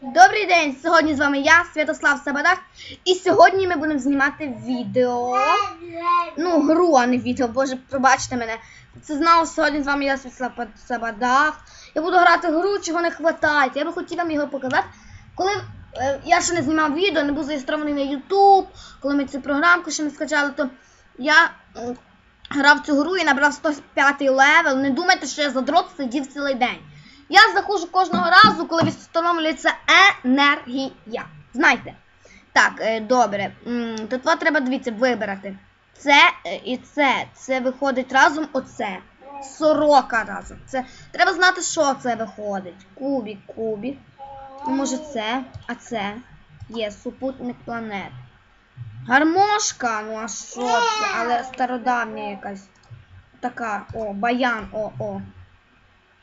Добрий день! Сьогодні з вами я, Святослав Сабадах, і сьогодні ми будемо знімати відео. Ну, гру, а не відео, боже, пробачте мене. Це знову сьогодні з вами я Святослав Сабадах. Я буду грати гру, чого не вистачає. Я би хотів вам його показати. Коли е, я ще не знімав відео, не був зареєстрований на YouTube, коли ми цю програмку ще не скачали, то я е, грав цю гру і набрав 105 левел. Не думайте, що я задрот сидів цілий день. Я заходжу кожного разу, коли встановлюється енергія. Знайте. Так, е, добре. Тут вам треба дивіться, вибрати. Це е, і це. Це виходить разом оце. Сорока разом. Це треба знати, що це виходить. Кубік, кубік. Ну, може це, а це є супутник планет. Гармошка, ну а що це? Але стародавня якась. Така, о, баян, о, о.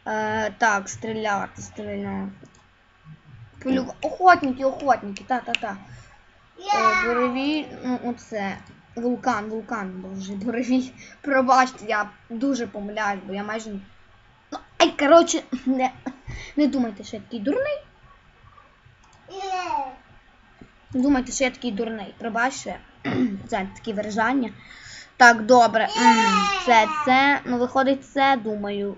Е, так, стріляти, стріляти. Полю... Охотники, охотники, та-та-та. Е, буревій, ну оце. Вулкан, вулкан, боже, буревій. Пробачте, я дуже помиляюсь, бо я майже. Ну, ай, коротше, не, не думайте, що я такий дурний. Не думайте, що я такий дурний. Пробачте. Це такі виражання. Так, добре. Це, це. Ну, виходить, це, думаю.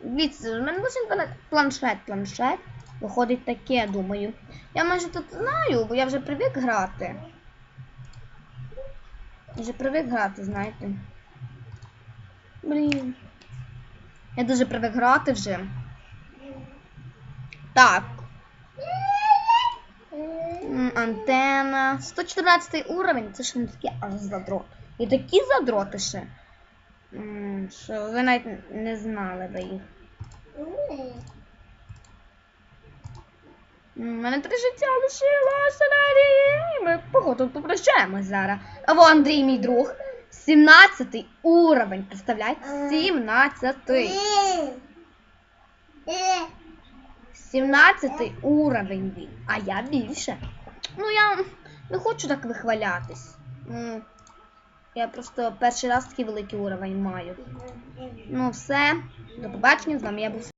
Дивіться, в мене лише планшет, планшет. Виходить таке, думаю. Я майже тут знаю, бо я вже привик грати. Вже привик грати, знаєте. Блін. Я дуже привик грати вже. Так. М, Антенна. 114 уровень, це ж не таке аж задрот. І такі задроти ще. Що ви навіть не знали би їх. У мене три життя лишилося на Ми походу попрощаємось зараз. А во Андрій, мій друг. 17 уровень, представляєте? 17. 17 уровень він, а я більше. Ну я не хочу так вихвалятись. Я просто перший раз такий великий уровень маю. Ну все, до побачення, з вами я був